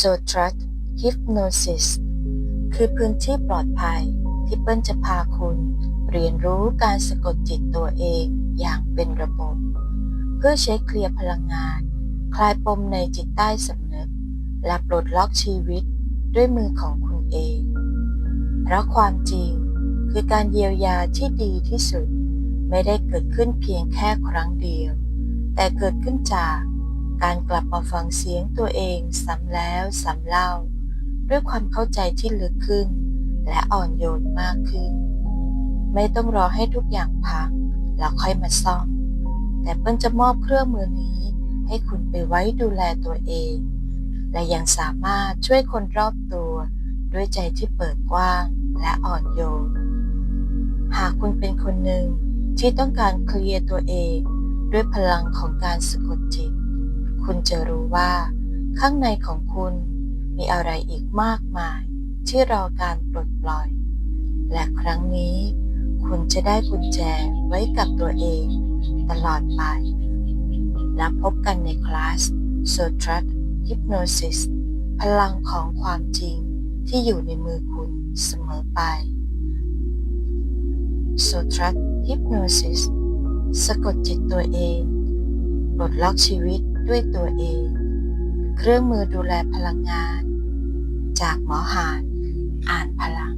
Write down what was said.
s o t r u s t Hypnosis คือพื้นที่ปลอดภัยที่เปิ้ลจะพาคุณ เรียนรู้การสะกดจิตตัวเองอย่างเป็นระบบ เพื่อใช้เคลียร์พลังงาน คลายปมในจิตใต้สำนึก และปลดล็อกชีวิตด้วยมือของคุณเอง เพราะความจริงคือการเยียวยาที่ดีที่สุด ไม่ได้เกิดขึ้นเพียงแค่ครั้งเดียว แต่เกิดขึ้นจาก การกลับมาฟังเสียงตัวเองซ้ำแล้วซ้ำเล่า ด้วยความเข้าใจที่ลึกขึ้น และอ่อนโยนมากขึ้น ไม่ต้องรอให้ทุกอย่างพังแล้วค่อยมาซ่อม แต่เปิ้ลจะมอบเครื่องมือนี้ ให้คุณไปไว้ดูแลตัวเอง และยังสามารถช่วยคนรอบตัว ด้วยใจที่เปิดกว้างและอ่อนโยน หากคุณเป็นคนหนึ่งที่ต้องการเคลียร์ตัวเอง ด้วยพลังของการสะกดจิต คุณจะรู้ว่า ข้างในของคุณมีอะไรอีกมากมาย ที่รอการปลดปล่อย และครั้งนี้ คุณจะได้กุญแจไว้กับตัวเอง ตลอดไป แล้วพบกันในคลาส s o t r u s t Hypnosis พลังของความจริงที่อยู่ในมือคุณเสมอไป s o t r u s t Hypnosis สะกดจิตตัวเองปลดล็อกชีวิต ด้วยตัวเอง เครื่องมือดูแลพลังงาน จากหมอหานอ่านพลัง